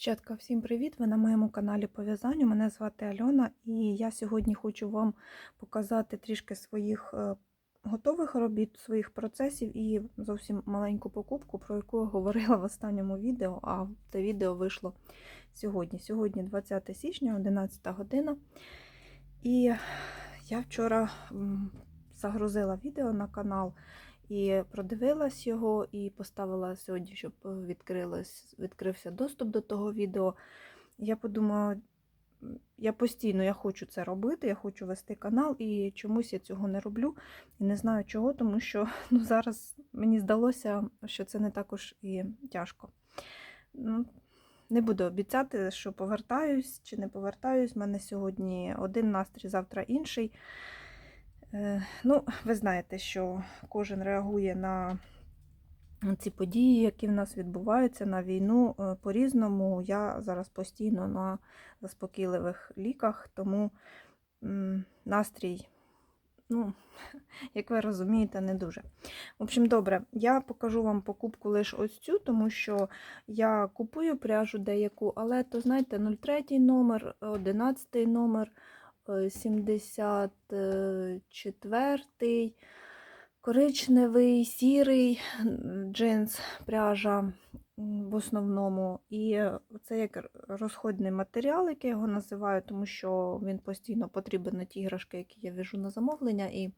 Дівчатка, всім привіт! Ви на моєму каналі по в'язанню. Мене звати Альона, і я сьогодні хочу вам показати трішки своїх е, готових робіт, своїх процесів і зовсім маленьку покупку, про яку я говорила в останньому відео. А це відео вийшло сьогодні. Сьогодні 20 січня, 11 година. І я вчора загрузила відео на канал. І продивилась його, і поставила сьогодні, щоб відкрилось, відкрився доступ до того відео. Я подумала, я постійно я хочу це робити, я хочу вести канал, і чомусь я цього не роблю. І не знаю чого, тому що ну, зараз мені здалося, що це не також і тяжко. Ну, не буду обіцяти, що повертаюсь чи не повертаюсь. У мене сьогодні один настрій, завтра інший. Е, Ну, ви знаєте, що кожен реагує на ці події, які в нас відбуваються на війну е, по-різному. Я зараз постійно на заспокійливих ліках, тому настрій, ну, як ви розумієте, не дуже. В общем, добре, я покажу вам покупку лише ось цю, тому що я купую пряжу деяку, але то, знаєте, 03 номер, 11 номер. 74-й, коричневий, сірий джинс, пряжа в основному. І це як розходний матеріал, як я його називаю, тому що він постійно потрібен на ті іграшки, які я вяжу на замовлення, і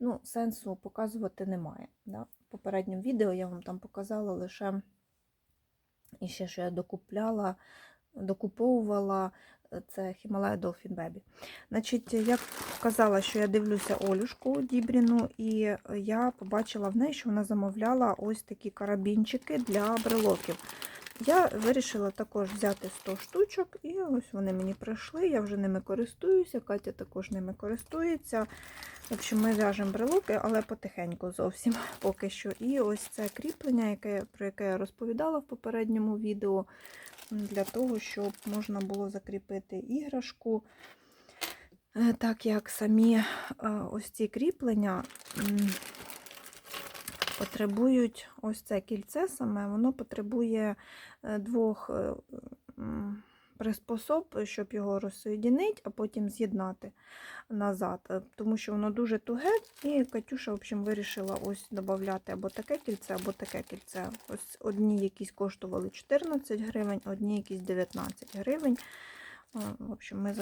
ну, сенсу показувати немає. Да? В попередньому відео я вам там показала лише і ще, що я докупляла, докуповувала це Himalaya Dolphin Baby. Значить, я казала, що я дивлюся Олюшку Дібріну, і я побачила в неї, що вона замовляла ось такі карабінчики для брелоків. Я вирішила також взяти 100 штучок, і ось вони мені прийшли. Я вже ними користуюся, Катя також ними користується. В общем, ми в'яжемо брелоки, але потихеньку зовсім поки що. І ось це кріплення, яке, про яке я розповідала в попередньому відео для того, щоб можна було закріпити іграшку. Е, так як самі е, ось ці кріплення потребують ось це кільце саме, воно потребує е, двох приспособ, щоб його розсоєдінити, а потім з'єднати назад, тому що воно дуже туге, і Катюша в общем, вирішила ось додати або таке кільце, або таке кільце. Ось Одні якісь коштували 14 гривень, одні якісь 19 гривень. В общем, Ми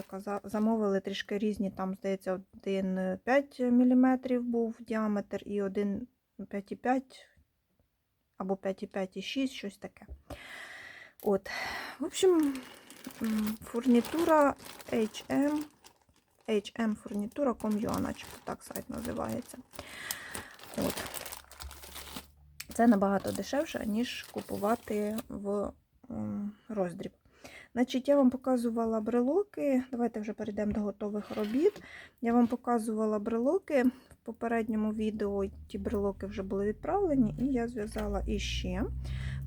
замовили трішки різні, там, здається, один 5 мм був діаметр і один 5,5 або 5,5,6, щось таке. От, в общем, фурнітура HM, HM фурнітура начебто так сайт називається. От. Це набагато дешевше, ніж купувати в роздріб. Значить, Я вам показувала брелоки. Давайте вже перейдемо до готових робіт. Я вам показувала брелоки в попередньому відео. Ті брелоки вже були відправлені, і я зв'язала іще.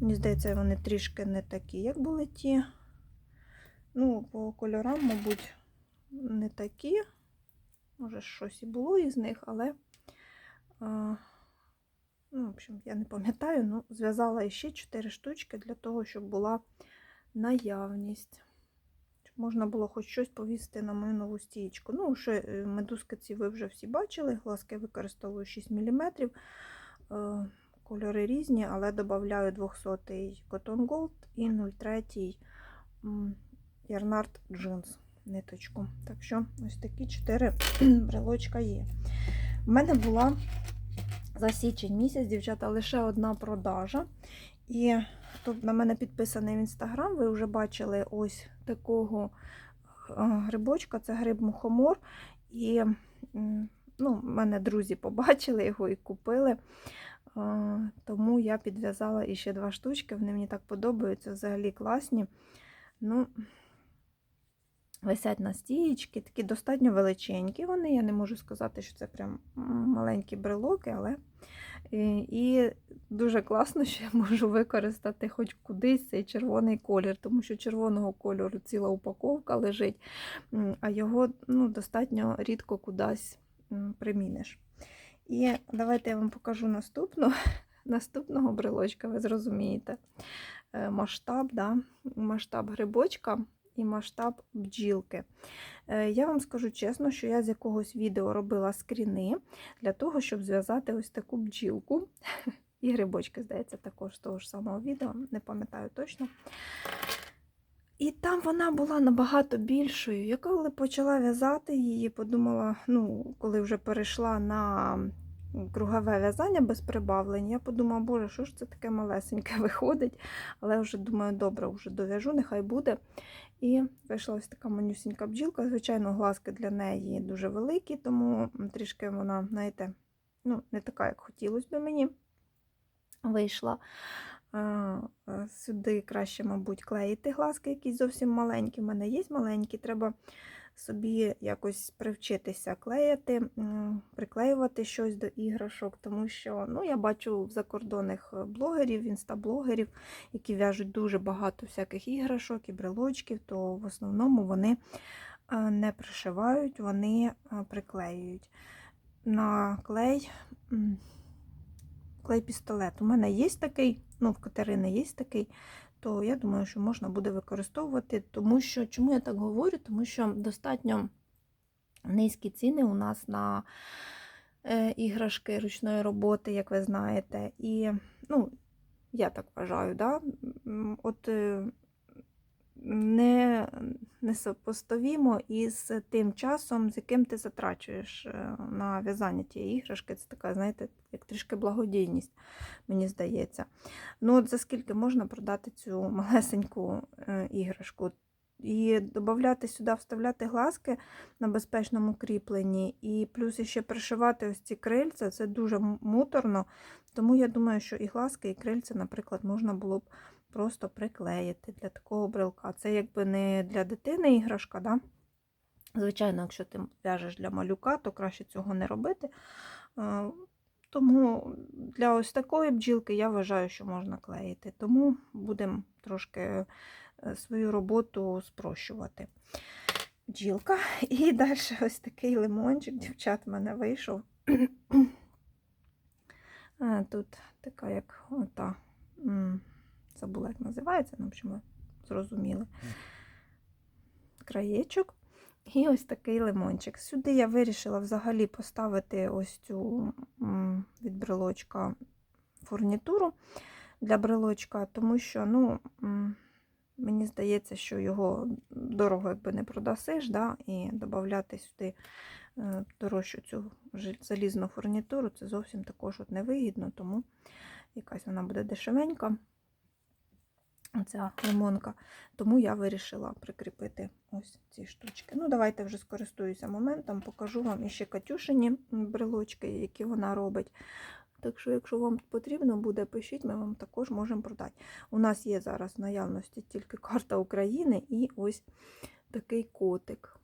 Мені здається, вони трішки не такі, як були ті. Ну, по кольорам, мабуть, не такі. Може, щось і було із них, але, ну, в общем, я не пам'ятаю, ну, зв'язала ще 4 штучки для того, щоб була наявність. Щоб можна було хоч щось повісити на мою нову стієчку. Ну, що е, медузки ці ви вже всі бачили. Глазки я використовую 6 мм. Е, кольори різні, але додаю 200-й Cotton Gold і 0,3 Ярнард джинс ниточку. Так що ось такі 4 брелочка є. У мене була за січень місяць, дівчата, лише одна продажа. І хто на мене підписаний в інстаграм, ви вже бачили ось такого грибочка, це гриб мухомор. І ну, мене друзі побачили його і купили. Тому я підв'язала іще два штучки. Вони мені так подобаються, взагалі класні. Ну, Висять на стієчки, такі достатньо величенькі вони. Я не можу сказати, що це прям маленькі брелоки, але і дуже класно, що я можу використати хоч кудись цей червоний колір, тому що червоного кольору ціла упаковка лежить, а його ну, достатньо рідко кудись приміниш. І давайте я вам покажу наступну. Наступного брелочка, ви зрозумієте. е, масштаб, да? масштаб грибочка і масштаб бджілки. Е, Я вам скажу чесно, що я з якогось відео робила скріни для того, щоб зв'язати ось таку бджілку. І грибочки, здається, також з того ж самого відео, не пам'ятаю точно. І там вона була набагато більшою. Я коли почала в'язати її, подумала, ну, коли вже перейшла на кругове в'язання без прибавлень, я подумала, боже, що ж це таке малесеньке виходить. Але вже думаю, добре, вже дов'яжу, нехай буде. І вийшла ось така манюсінька бджілка. Звичайно, глазки для неї дуже великі, тому трішки вона, знаєте, ну, не така, як хотілося б мені. Вийшла. Сюди краще, мабуть, клеїти глазки, якісь зовсім маленькі. У мене є маленькі, треба собі якось привчитися клеїти, приклеювати щось до іграшок, тому що ну, я бачу в закордонних е, блогерів, інстаблогерів, які в'яжуть дуже багато всяких іграшок і брелочків, то в основному вони е, не пришивають, вони е, приклеюють. На клей. Клей-пістолет. У мене є такий, ну, в Катерини є такий, то я думаю, що можна буде використовувати, тому що, чому я так говорю? Тому що достатньо низькі ціни у нас на е, іграшки ручної роботи, як ви знаєте. І, ну, я так вважаю, да? От е, не, не сопоставімо із тим часом, з яким ти затрачуєш е, на в'язання тієї іграшки. Це така, знаєте, як трішки благодійність, мені здається. Ну, от за скільки можна продати цю малесеньку е, іграшку? І додати сюди, вставляти глазки на безпечному кріпленні, і плюс ще пришивати ось ці крильця, це дуже муторно. Тому я думаю, що і глазки, і крильця, наприклад, можна було б просто приклеїти для такого брелка. Це якби не для дитини іграшка, да? Звичайно, якщо ти в'яжеш для малюка, то краще цього не робити. Тому для ось такої бджілки я вважаю, що можна клеїти. Тому будемо трошки е, свою роботу спрощувати. Бджілка. І далі ось такий лимончик, дівчат, в мене вийшов. Тут така, як ота, забула, як називається, ну, общем, ви зрозуміли. Краєчок. І ось такий лимончик. Сюди я вирішила взагалі поставити ось цю від брелочка фурнітуру для брелочка, тому що, ну, мені здається, що його дорого якби не продасиш, да, і додати сюди е, дорожчу цю залізну фурнітуру, це зовсім також от невигідно, тому якась вона буде дешевенька. Ця лимонка. Тому я вирішила прикріпити ось ці штучки. Ну, давайте вже скористуюся моментом, покажу вам іще Катюшині брелочки, які вона робить. Так що, якщо вам потрібно буде, пишіть, ми вам також можемо продати. У нас є зараз в наявності тільки карта України і ось такий котик.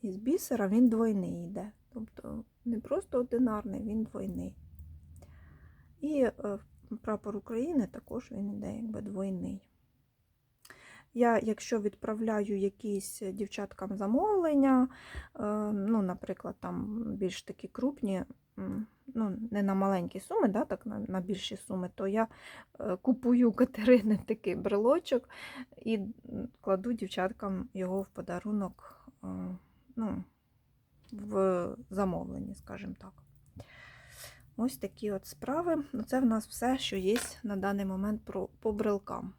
Із бісера він двойний йде. Тобто не просто одинарний, він двойний. І е, прапор України також він йде якби двойний. Я, якщо відправляю якісь дівчаткам замовлення, е, ну, наприклад, там більш такі крупні, ну, не на маленькі суми, да, так на, на більші суми, то я е, купую Катерини такий брелочок і кладу дівчаткам його в подарунок е, ну, в замовленні, скажімо так. Ось такі от справи. Ну, Це в нас все, що є на даний момент про, по брелкам.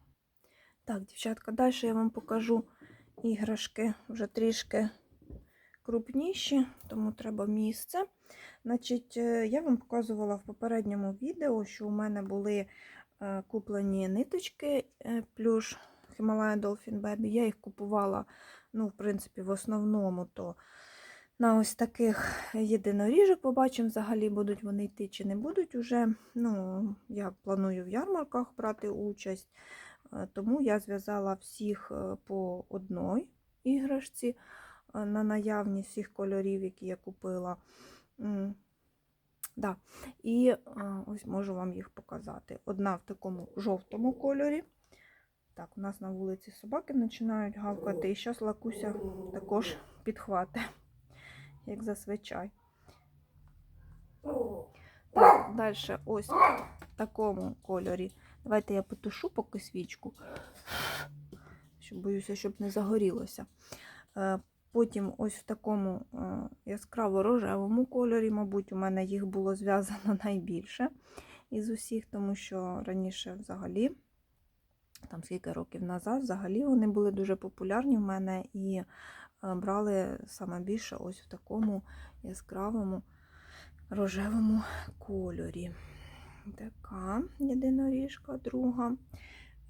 Так, дівчатка, далі я вам покажу іграшки вже трішки крупніші, тому треба місце. Значить, е, я вам показувала в попередньому відео, що у мене були е, куплені ниточки е, плюш Himalaya Dolphin Baby. Я їх купувала, ну, в принципі, в основному то на ось таких єдиноріжок. Побачимо, взагалі будуть вони йти чи не будуть уже. Ну, я планую в ярмарках брати участь. Е, Тому я зв'язала всіх е, по одній іграшці е, на наявність всіх кольорів, які я купила. Да. І ось можу вам їх показати. Одна в такому жовтому кольорі. Так, у нас на вулиці собаки починають гавкати. І зараз лакуся також підхвати, як зазвичай. Так, далі ось в такому кольорі. Давайте я потушу поки свічку, щоб боюся, щоб не загорілося. Е, Потім ось в такому е, яскраво рожевому кольорі, мабуть, у мене їх було зв'язано найбільше із усіх, тому що раніше взагалі, там скільки років назад, взагалі вони були дуже популярні в мене і е, брали саме більше ось в такому яскравому рожевому кольорі. Така єдиноріжка, друга.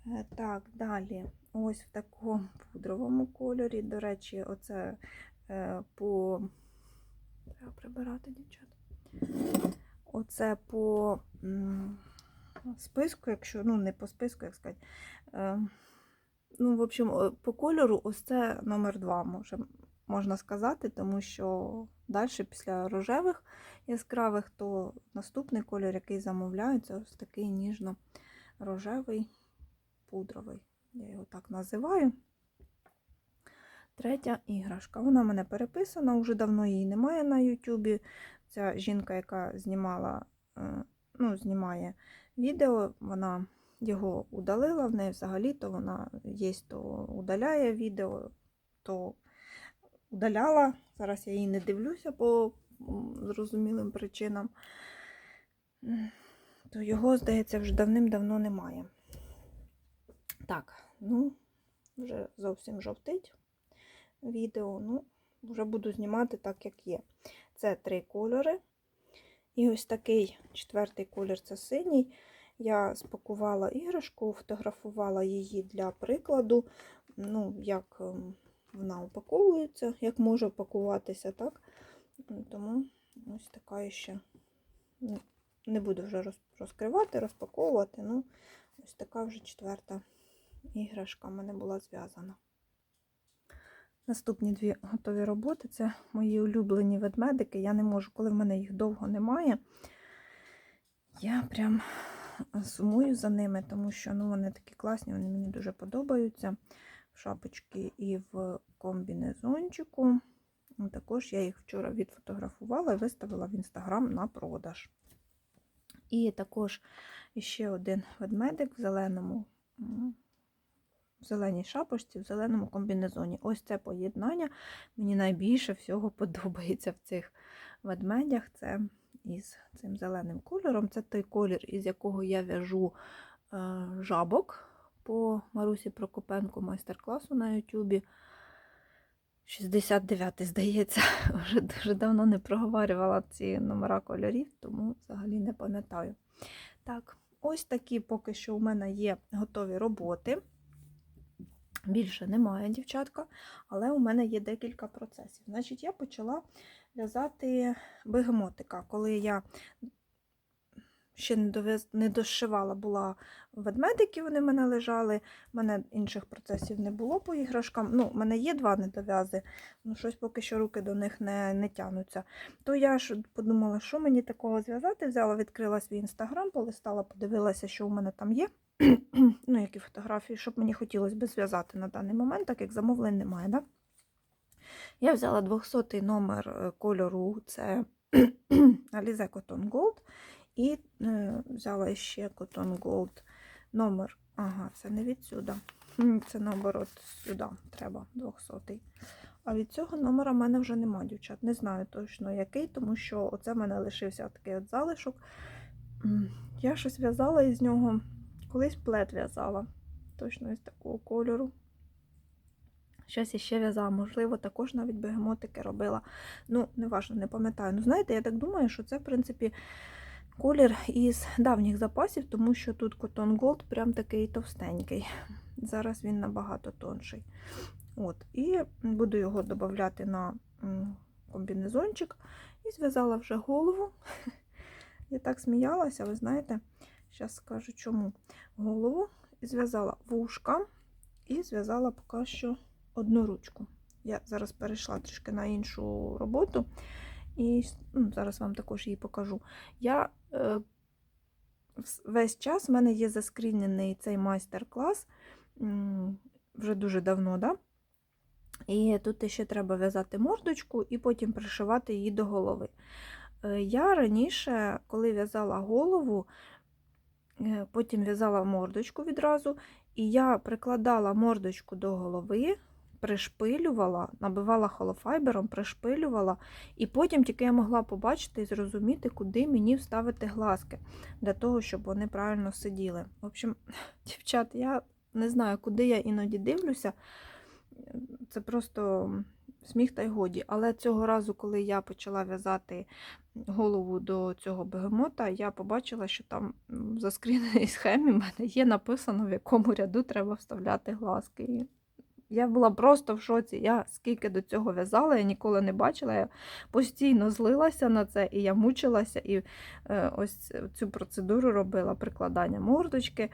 Е, Так, далі ось в такому пудровому кольорі. До речі, оце е, по. Треба прибирати, дівчата. Оце по списку, якщо, ну, не по списку, як сказати. Е, ну, в общем, по кольору, ось це номер два, може, можна сказати, тому що далі після рожевих яскравих, то наступний колір, який замовляю, це ось такий ніжно-рожевий пудровий. Я його так називаю. Третя іграшка. Вона в мене переписана, вже давно її немає на Ютубі. Ця жінка, яка знімала, е, ну, знімає відео, вона його удалила. В неї взагалі то вона є, то удаляє відео, то удаляла. Зараз я її не дивлюся по зрозумілим причинам. То його, здається, вже давним-давно немає. Так, ну, вже зовсім жовтить відео. Ну, вже буду знімати так, як є. Це три кольори. І ось такий четвертий колір це синій. Я спакувала іграшку, фотографувала її для прикладу. Ну, як ем, вона упаковується, як може упакуватися, так? Тому ось така ще не буду вже розкривати, розпаковувати. Ну, ось така вже четверта іграшка в мене була зв'язана. Наступні дві готові роботи це мої улюблені ведмедики. Я не можу, коли в мене їх довго немає. Я прям сумую за ними, тому що ну, вони такі класні, вони мені дуже подобаються. В шапочці і в комбінезончику. Ну, Також я їх вчора відфотографувала і виставила в інстаграм на продаж. І також ще один ведмедик в зеленому, в зеленій шапочці, в зеленому комбінезоні. Ось це поєднання мені найбільше всього подобається в цих ведмедях. Це із цим зеленим кольором. Це той колір, із якого я в'яжу е, жабок по Марусі Прокопенко майстер-класу на Ютубі. 69, здається, вже дуже давно не проговорювала ці номера кольорів, тому взагалі не пам'ятаю. Так, ось такі поки що у мене є готові роботи. Більше немає, дівчатка, але у мене є декілька процесів. Значить, я почала в'язати бегемотика, коли я ще не, довез... не дошивала була ведмедики, вони в мене лежали. У мене інших процесів не було по іграшкам. Ну, у мене є два недов'язи, ну щось поки що руки до них не, не тянуться. То я ж подумала, що мені такого зв'язати. Взяла, відкрила свій інстаграм, полистала, подивилася, що у мене там є. ну, які фотографії, щоб мені хотілося б зв'язати на даний момент, так як замовлень немає. Да? Я взяла 200 номер е, кольору, це Alize Cotton Gold. І е, взяла ще Cotton Gold номер. Ага, це не відсюди. Це наоборот сюди треба 200. А від цього номера в мене вже нема, дівчат. Не знаю точно який, тому що оце в мене лишився такий от залишок. Я щось в'язала із нього, колись плед в'язала. Точно із такого кольору. Щось іще в'язала, можливо, також навіть бегемотики робила. Ну, неважно, не пам'ятаю. Ну, знаєте, я так думаю, що це, в принципі, колір із давніх запасів, тому що тут Cotton Gold прям такий товстенький. Зараз він набагато тонший. От, І буду його додати на комбінезончик. І зв'язала вже голову. Я так сміялася, ви знаєте, зараз скажу чому. Голову зв'язала вушка і зв'язала поки що одну ручку. Я зараз перейшла трішки на іншу роботу, і ну, зараз вам також її покажу. Я е, весь час в мене є заскрінений цей майстер-клас вже дуже давно, да? І тут ще треба в'язати мордочку і потім пришивати її до голови. Е, Я раніше, коли в'язала голову, е, потім в'язала мордочку відразу, і я прикладала мордочку до голови, пришпилювала, набивала холофайбером, пришпилювала, і потім тільки я могла побачити і зрозуміти, куди мені вставити глазки, для того, щоб вони правильно сиділи. В общем, дівчат, я не знаю, куди я іноді дивлюся. Це просто сміх та й годі. Але цього разу, коли я почала в'язати голову до цього бегемота, я побачила, що там в заскріненій схемі в мене є написано, в якому ряду треба вставляти глазки. Я була просто в шоці. Я скільки до цього в'язала, я ніколи не бачила. Я постійно злилася на це, і я мучилася, і е, ось цю процедуру робила прикладання мордочки,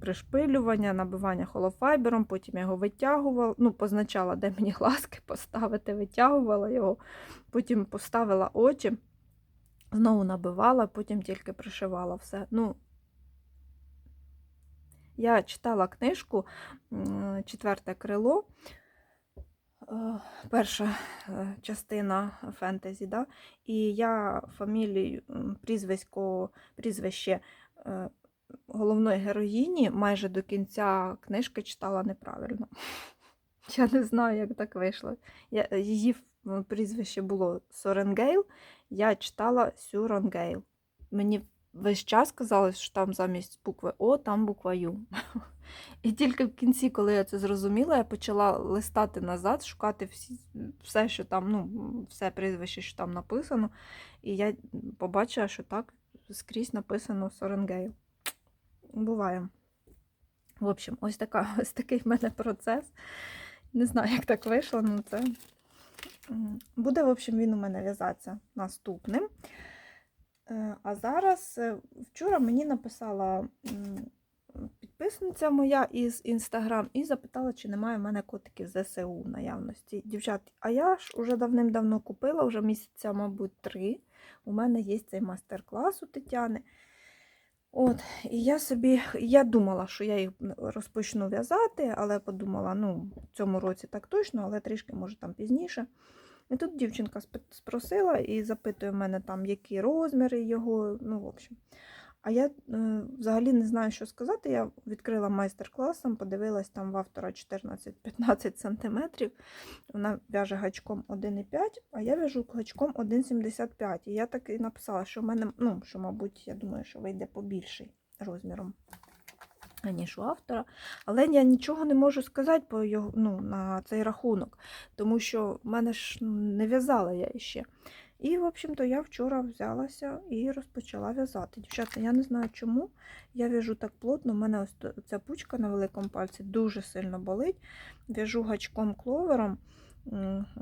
пришпилювання, набивання холофайбером, потім я його витягувала, ну, позначала, де мені глазки поставити, витягувала його, потім поставила очі, знову набивала, потім тільки пришивала все. Ну, я читала книжку Четверте крило. е, Перша е, частина фентезі, да? і я фамілію, прізвисько, прізвище е, головної героїні майже до кінця книжки читала неправильно. Я не знаю, як так вийшло. Я, її прізвище було Соренгейл, я читала Сюронгейл. Мені весь час казалось, що там замість букви О, там буква Ю. І тільки в кінці, коли я це зрозуміла, я почала листати назад, шукати всі, все, що там, ну, все прізвище, що там написано. І я побачила, що так скрізь написано Соренгейл. Буває. В общем, ось, така, ось такий в мене процес. Не знаю, як так вийшло, але це буде, в общем, він у мене в'язатися наступним. Е, А зараз е, вчора мені написала підписниця моя із Інстаграм і запитала, чи немає в мене котиків ЗСУ в наявності. Дівчат, а я ж уже давним-давно купила, вже місяця, мабуть, три. У мене є цей майстер-клас у Тетяни. От, і я собі, я думала, що я їх розпочну в'язати, але подумала, ну, в цьому році так точно, але трішки, може, там пізніше. І тут дівчинка спросила і запитує в мене там, які розміри його, ну, в общем. А я е, взагалі не знаю, що сказати. Я відкрила майстер-класом, подивилась там в автора 14-15 см. Вона в'яже гачком 1,5, а я в'яжу гачком 1,75. І я так і написала, що в мене, ну, що, мабуть, я думаю, що вийде побільший розміром, аніж у автора. Але я нічого не можу сказати по його, ну, на цей рахунок, тому що в мене ж ну, не в'язала я іще. І, в общем-то, я вчора взялася і розпочала в'язати. Дівчата, я не знаю чому. Я в'яжу так плотно. У мене ось ця пучка на великому пальці дуже сильно болить. В'яжу гачком кловером.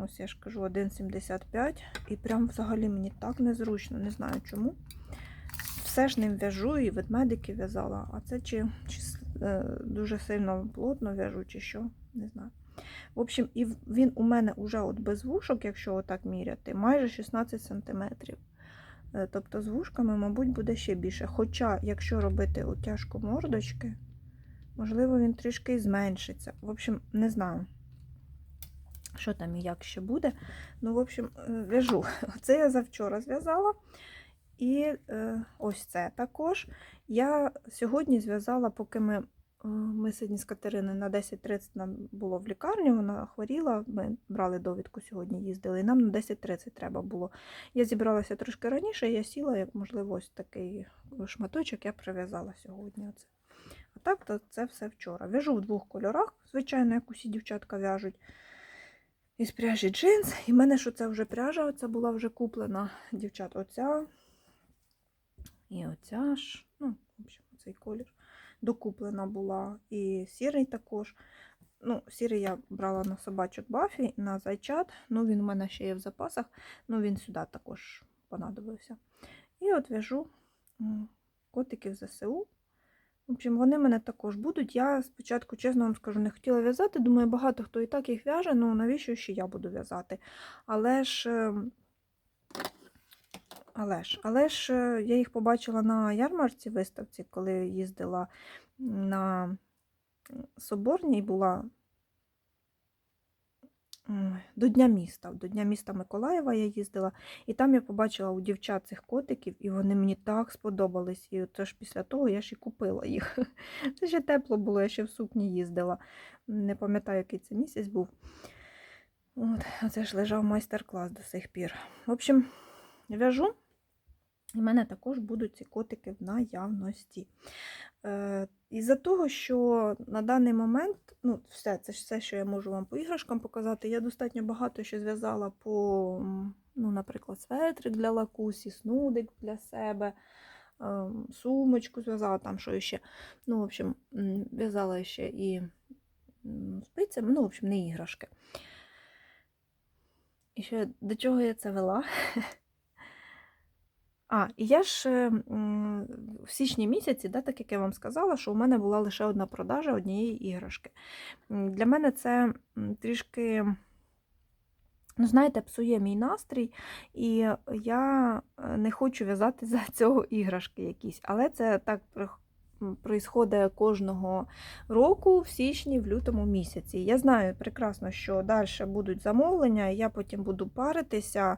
Ось я ж кажу 1,75. І прям взагалі мені так незручно, не знаю чому. Все ж ним в'яжу і ведмедики в'язала. А це чи, чи е, дуже сильно плотно в'яжу, чи що, не знаю. В общем, і він у мене вже от без вушок, якщо отак міряти, майже 16 см. Тобто з вушками, мабуть, буде ще більше. Хоча, якщо робити утяжку мордочки, можливо, він трішки зменшиться. В общем, не знаю, що там і як ще буде. Ну, в общем, е, в'яжу. Це я завчора зв'язала. І е, ось це також. Я сьогодні зв'язала, поки ми Е, Ми сьогодні з Катерини на 10.30 нам було в лікарню, вона хворіла, ми брали довідку сьогодні, їздили, і нам на 10.30 треба було. Я зібралася трошки раніше, я сіла, як можливо, ось такий шматочок я прив'язала сьогодні. Оце. А так, то це все вчора. В'яжу в двох кольорах, звичайно, як усі дівчатка в'яжуть. Із пряжі джинс. І в мене що це вже пряжа, оця була вже куплена. Дівчат, оця. І оця ж. Ну, в общем, цей колір докуплена була. І сірий також. Ну, сірий я брала на собачок Бафі, на зайчат. Ну, він у мене ще є в запасах. Ну, він сюди також понадобився. І от в'яжу котиків ЗСУ. В общем, вони мене також будуть. Я спочатку, чесно вам скажу, не хотіла в'язати. Думаю, багато хто і так їх в'яже, ну навіщо ще я буду в'язати? Але ж. Але ж, е, я їх побачила на ярмарці виставці, коли їздила на Соборній була до Дня міста. До Дня міста Миколаєва я їздила, і там я побачила у дівчат цих котиків, і вони мені так сподобались. І це ж після того я ж і купила їх. Це ще тепло було, я ще в сукні їздила. Не пам'ятаю, який це місяць був. От, це ж лежав майстер-клас до сих пір. В общем, в'яжу. І в мене також будуть ці котики в наявності. Е, Із-за того, що на даний момент, ну, все, це все, що я можу вам по іграшкам показати. Я достатньо багато ще зв'язала по, ну, наприклад, светрик для лакусі, снудик для себе, ем, сумочку зв'язала, там що ще. Ну, в общем, в'язала ще і спицями, ну, в общем, не іграшки. І ще до чого я це вела? А, і я ж е, в січні місяці, да, так як я вам сказала, що у мене була лише одна продажа однієї іграшки. Для мене це трішки, ну, знаєте, псує мій настрій, і я е, не хочу в'язати за цього іграшки якісь. Але це так происходить кожного року в січні, в лютому місяці. Я знаю прекрасно, що далі будуть замовлення, і я потім буду паритися.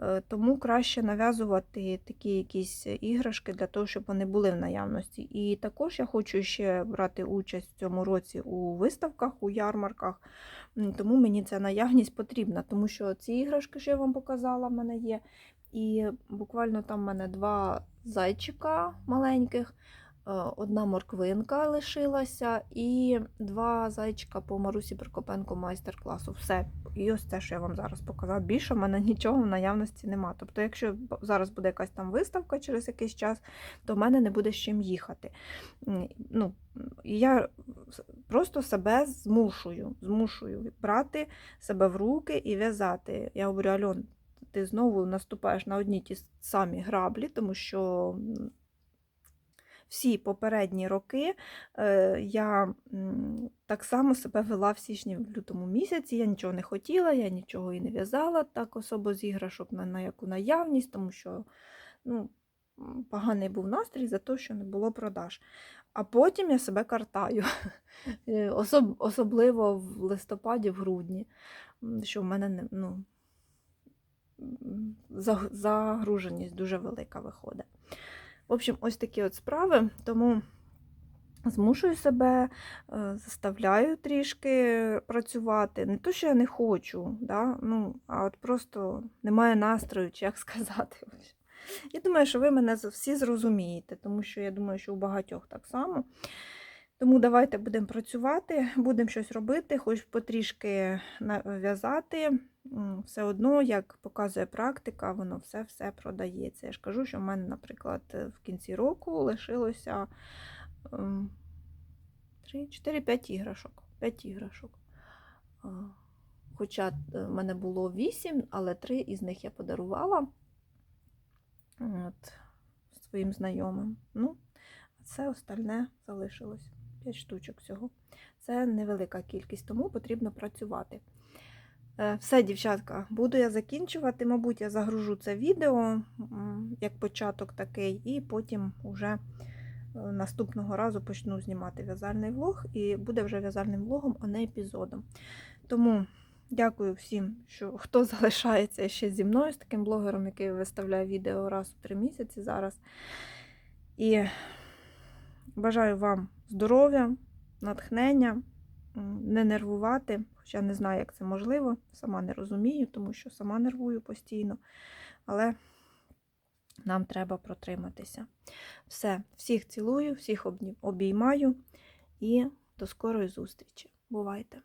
Е, Тому краще нав'язувати такі якісь іграшки для того, щоб вони були в наявності. І також я хочу ще брати участь в цьому році у виставках, у ярмарках. Тому мені ця наявність потрібна, тому що ці іграшки, що я вам показала, в мене є. І буквально там в мене два зайчика маленьких, одна морквинка лишилася, і два зайчика по Марусі Прокопенко майстер-класу. Все. І ось те, що я вам зараз показала. Більше в мене нічого в наявності нема. Тобто, якщо зараз буде якась там виставка через якийсь час, то в мене не буде з чим їхати. Ну, я просто себе змушую, змушую брати себе в руки і в'язати. Я говорю, Альон, ти знову наступаєш на одні ті самі граблі, тому що всі попередні роки е, я так само себе вела в січні в лютому місяці. Я нічого не хотіла, я нічого і не в'язала так особо з іграшок на, на яку наявність, тому що ну, поганий був настрій за те, що не було продаж. А потім я себе картаю, Е, Особ, особливо в листопаді, в грудні, що в мене не, ну, загруженість дуже велика виходить. В общем, ось такі от справи. Тому змушую себе, е, заставляю трішки працювати. Не то, що я не хочу, да? ну, а от просто немає настрою, чи як сказати. Я думаю, що ви мене всі зрозумієте, тому що я думаю, що у багатьох так само. Тому давайте будемо працювати, будемо щось робити, хоч потрішки на- в'язати. Все одно, як показує практика, воно все-все продається. Я ж кажу, що в мене, наприклад, в кінці року лишилося 3, 4, 5 іграшок. 5 іграшок. Хоча е, в мене було 8, але 3 із них я подарувала от, своїм знайомим. Ну, а це остальне залишилось. 5 штучок всього. Це невелика кількість, тому потрібно працювати. Е, Все, дівчатка, буду я закінчувати. Мабуть, я загружу це відео як початок такий, і потім уже е, наступного разу почну знімати в'язальний влог, і буде вже в'язальним влогом, а не епізодом. Тому дякую всім, що хто залишається ще зі мною, з таким блогером, який виставляє відео раз у три місяці зараз. І бажаю вам здоров'я, натхнення, не нервувати, хоча не знаю, як це можливо, сама не розумію, тому що сама нервую постійно. Але нам треба протриматися. Все, всіх цілую, всіх обіймаю і до скорої зустрічі. Бувайте!